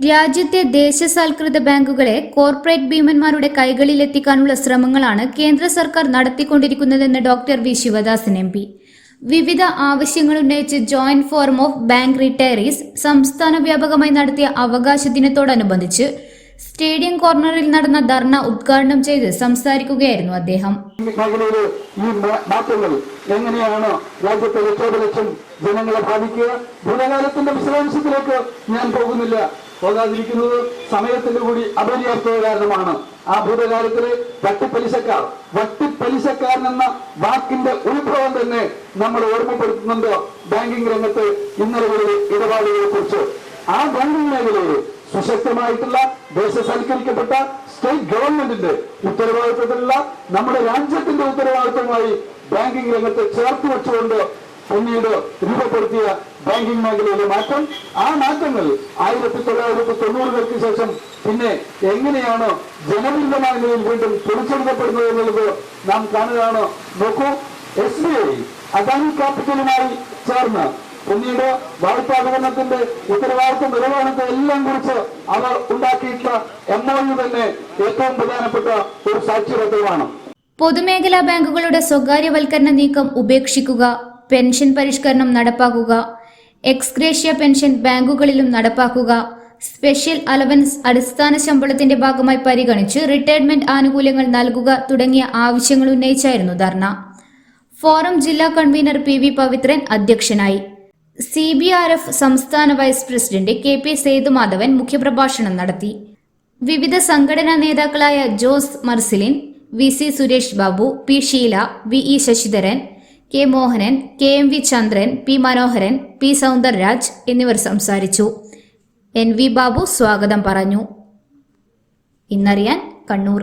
രാജ്യത്തെ ദേശസാൽകൃത ബാങ്കുകളെ കോർപ്പറേറ്റ് ഭീമന്മാരുടെ കൈകളിലെത്തിക്കാനുള്ള ശ്രമങ്ങളാണ് കേന്ദ്ര സർക്കാർ നടത്തിക്കൊണ്ടിരിക്കുന്നതെന്ന് doctor V Sivadasan M P. വിവിധ ആവശ്യങ്ങൾ ഉന്നയിച്ച് joint forum of bank retirees സംസ്ഥാന വ്യാപകമായി നടത്തിയ അവകാശ ദിനത്തോടനുബന്ധിച്ച് സ്റ്റേഡിയം കോർണറിൽ നടന്ന ധർണ ഉദ്ഘാടനം ചെയ്ത് സംസാരിക്കുകയായിരുന്നു അദ്ദേഹം. ഈ മാറ്റങ്ങൾ എങ്ങനെയാണ് രാജ്യത്തെ ലക്ഷോപലക്ഷം ജനങ്ങളെ ബാധിക്കുക? ഭൂതകാലത്തിന്റെ വിശദാംശത്തിലേക്ക് ഞാൻ പോകുന്നില്ല. പോകാതിരിക്കുന്നത് സമയത്തിന്റെ കൂടി അപര്യാപ്തത കാരണമാണ്. ആ ഭൂതകാലത്തിലെ വട്ടിപ്പലിശക്കാർ വട്ടിപ്പലിശക്കാർ എന്ന വാക്കിന്റെ ഉത്ഭവം തന്നെ നമ്മൾ ഓർമ്മപ്പെടുത്തുന്നുണ്ട് ബാങ്കിംഗ് രംഗത്ത് ഇന്നലകളിലെ ഇടപാടുകളെ കുറിച്ച് ആ ബാങ്കിംഗ് മേഖലയിൽ സുശക്തമായിട്ടുള്ള ദേശസൽക്കരിക്കപ്പെട്ട സ്റ്റേറ്റ് ഗവൺമെന്റിന്റെ ഉത്തരവാദിത്വത്തിലുള്ള നമ്മുടെ രാജ്യത്തിന്റെ ഉത്തരവാദിത്വമായി ബാങ്കിംഗ് രംഗത്തെ ചേർത്ത് വെച്ചുകൊണ്ട് പിന്നീട് രൂപപ്പെടുത്തിയ ബാങ്കിംഗ് മേഖലയിലെ മാറ്റം. ആ മാറ്റങ്ങൾ ആയിരത്തി തൊള്ളായിരത്തി തൊണ്ണൂറുകൾക്ക് ശേഷം പിന്നെ എങ്ങനെയാണ് ജനവിരുദ്ധമായ നിലയിൽ വീണ്ടും പൊളിച്ചെടുക്കപ്പെടുന്നത് എന്നുള്ളത് നാം കാണുകയാണ്. നോക്കൂ എസ് ബി ഐ അദാനി ക്യാപിറ്റലുമായി ചേർന്ന് പിന്നീട് വായ്പാ ഉത്തരവാദിത്വം നിലവാരത്തെ എല്ലാം കുറിച്ച് അവർ ഉണ്ടാക്കിയിട്ടുള്ള എം തന്നെ ഏറ്റവും പ്രധാനപ്പെട്ട ഒരു സാക്ഷ്യപത്രമാണ്. പൊതുമേഖലാ ബാങ്കുകളുടെ സ്വകാര്യവൽക്കരണ നീക്കം ഉപേക്ഷിക്കുക പെൻഷൻ പരിഷ്കരണം നടപ്പാക്കുക എക്സ്ഗ്രേഷ്യ പെൻഷൻ ബാങ്കുകളിലും നടപ്പാക്കുക സ്പെഷ്യൽ അലവൻസ് അടിസ്ഥാന ശമ്പളത്തിന്റെ ഭാഗമായി പരിഗണിച്ച് റിട്ടയർമെന്റ് ആനുകൂല്യങ്ങൾ നൽകുക തുടങ്ങിയ ആവശ്യങ്ങൾ ഉന്നയിച്ചായിരുന്നു ധർണ. ഫോറം ജില്ലാ കൺവീനർ പി വി പവിത്രൻ അധ്യക്ഷനായി. സി ബി ആർ എഫ് സംസ്ഥാന vice president K P Sethumadhavan മുഖ്യപ്രഭാഷണം നടത്തി. വിവിധ സംഘടനാ നേതാക്കളായ Jose Marcelin V C Suresh Babu P Sheela V E Sasidharan K Mohanan K M V Chandran P Manoharan P Soundararaj എന്നിവർ സംസാരിച്ചു. N V Babu സ്വാഗതം പറഞ്ഞു. ഇന്നറിയാൻ കണ്ണൂർ.